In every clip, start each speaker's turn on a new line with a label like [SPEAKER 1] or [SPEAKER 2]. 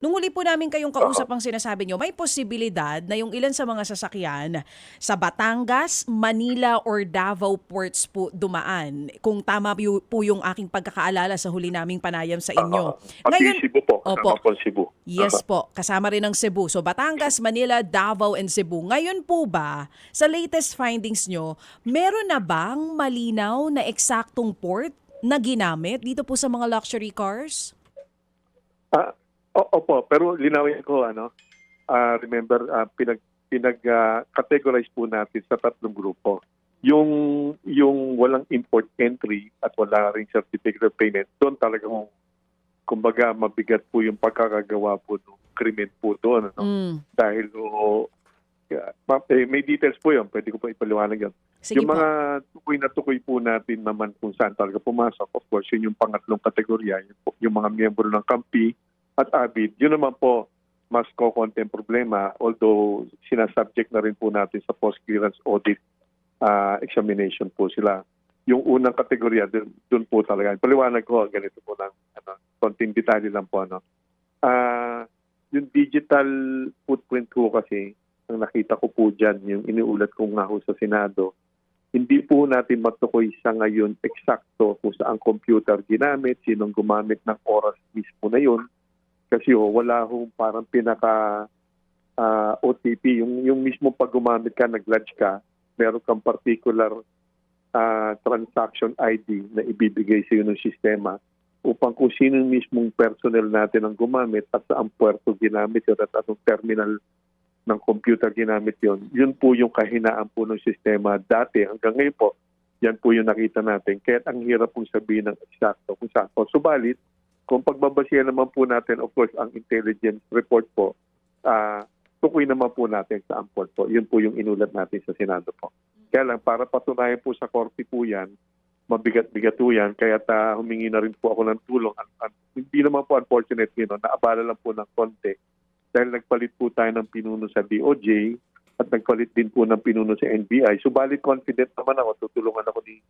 [SPEAKER 1] Nung huli po namin kayong kausap ang sinasabi nyo, may posibilidad na yung ilan sa mga sasakyan sa Batangas, Manila or Davao ports po dumaan. Kung tama po yung aking pagkakaalala sa huli naming panayam sa inyo.
[SPEAKER 2] Ah, pati Cebu po.
[SPEAKER 1] Opo.
[SPEAKER 2] Kasama Cebu.
[SPEAKER 1] Yes po, kasama rin ang Cebu. So Batangas, Manila, Davao, and Cebu. Ngayon po ba, sa latest findings nyo, meron na bang malinaw na eksaktong port na ginamit dito po sa mga luxury cars?
[SPEAKER 2] Ah, o- opo, pero linawin ko ano. ah, remember ah, pinag pinag ah, categorize po natin sa tatlong grupo. Yung yung walang import entry at wala ring certificate of payment, doon talagang kumbaga mabigat po yung pagkakagawa po ng krimen po doon. Ano?
[SPEAKER 1] Mm.
[SPEAKER 2] Dahil oh, yeah, eh, may details po yun. Pwede ko pa ipaliwanag yun.
[SPEAKER 1] Sige
[SPEAKER 2] yung
[SPEAKER 1] po.
[SPEAKER 2] mga tukoy na tukoy po natin naman kung saan talaga pumasok, of course, yun yung pangatlong kategorya, yung, po- yung mga miyembro ng kampi at ABID. Yun naman po, mas ko-content problema, although sinasubject na rin po natin sa post-clearance audit ah, examination po sila. Yung unang kategorya, dun, dun po talaga. Paliwanag ko, ganito po lang, ano, konting detalye lang po. Ano. Ah, yung digital footprint ko kasi, ang nakita ko po dyan, yung iniulat ko nga ho sa Senado, hindi po natin matukoy sa ngayon eksakto kung saan computer ginamit, sinong gumamit ng oras mismo na yun. Kasi ho, wala ho parang pinaka ah, OTP. Yung, yung mismo pag gumamit ka, nag-lodge ka, meron kang particular ah, transaction ID na ibibigay sa iyo ng sistema upang kung sino yung mismong personnel natin ang gumamit at saan puerto ginamit yun at anong terminal ng computer ginamit yon. Yun po yung kahinaan po ng sistema dati. Hanggang ngayon po, yan po yung nakita natin. Kaya ang hirap pong sabihin ng eksakto kung saan po. Subalit, kung pagbabasihan naman po natin, of course, ang intelligence report po, ah tukoy naman po natin sa amport po. Yun po yung inulat natin sa Senado po. Kaya lang, para patunayan po sa korte po yan, mabigat-bigat po yan. Kaya ta, humingi na rin po ako ng tulong. An- an- hindi naman po unfortunate, you know, naabala lang po ng konti dahil nagpalit po tayo ng pinuno sa DOJ at nagpalit din po ng pinuno sa NBI. Subalit confident naman ako, tutulungan ako ni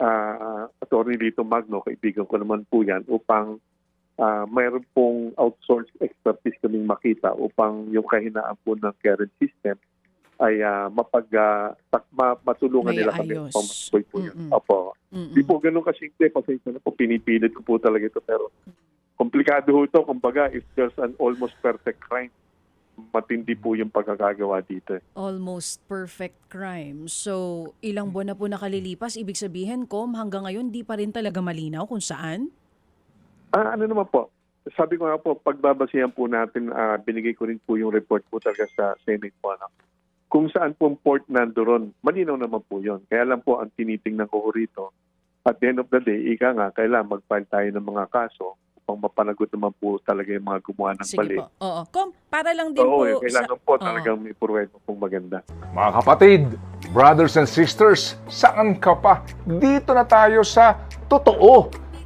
[SPEAKER 2] ah Attorney Lito Magno, kaibigan ko naman po yan, upang ah mayroon pong outsourced expertise kaming makita upang yung kahinaan po ng current system ay ah, mapag tak- ma- matulungan
[SPEAKER 1] May
[SPEAKER 2] nila kami
[SPEAKER 1] ayos.
[SPEAKER 2] upang matukoy po yun.
[SPEAKER 1] Mm-mm.
[SPEAKER 2] Opo.
[SPEAKER 1] Mm-mm.
[SPEAKER 2] Hindi po ganun kasimple, pasensya na po, pinipilit ko po talaga ito, pero komplikado ho ito. Kumbaga, if there's an almost perfect crime, matindi po yung pagkakagawa dito. eh.
[SPEAKER 1] Almost perfect crime. So, ilang buwan na po nakalilipas, ibig sabihin, Kom, hanggang ngayon di pa rin talaga malinaw kung saan?
[SPEAKER 2] Ah, ano naman po, sabi ko nga po, pagbabasihan po natin, ah, binigay ko rin po yung report po talaga sa Senate po. Ano? Kung saan po ang port nandoon, malinaw naman po yon. Kaya lang po ang tinitingnan ko rito, at the end of the day, ika nga, kailangan mag-file tayo ng mga kaso upang mapanagot naman po talaga yung mga gumawa ng
[SPEAKER 1] Sige
[SPEAKER 2] mali.
[SPEAKER 1] po. Oo. Kom, para lang din
[SPEAKER 2] Oo,
[SPEAKER 1] po
[SPEAKER 2] eh, kailangan
[SPEAKER 1] sa-
[SPEAKER 2] po
[SPEAKER 1] Oo.
[SPEAKER 2] talagang may purwento pong maganda.
[SPEAKER 3] Mga kapatid, brothers and sisters, saan ka pa? Dito na tayo sa totoo.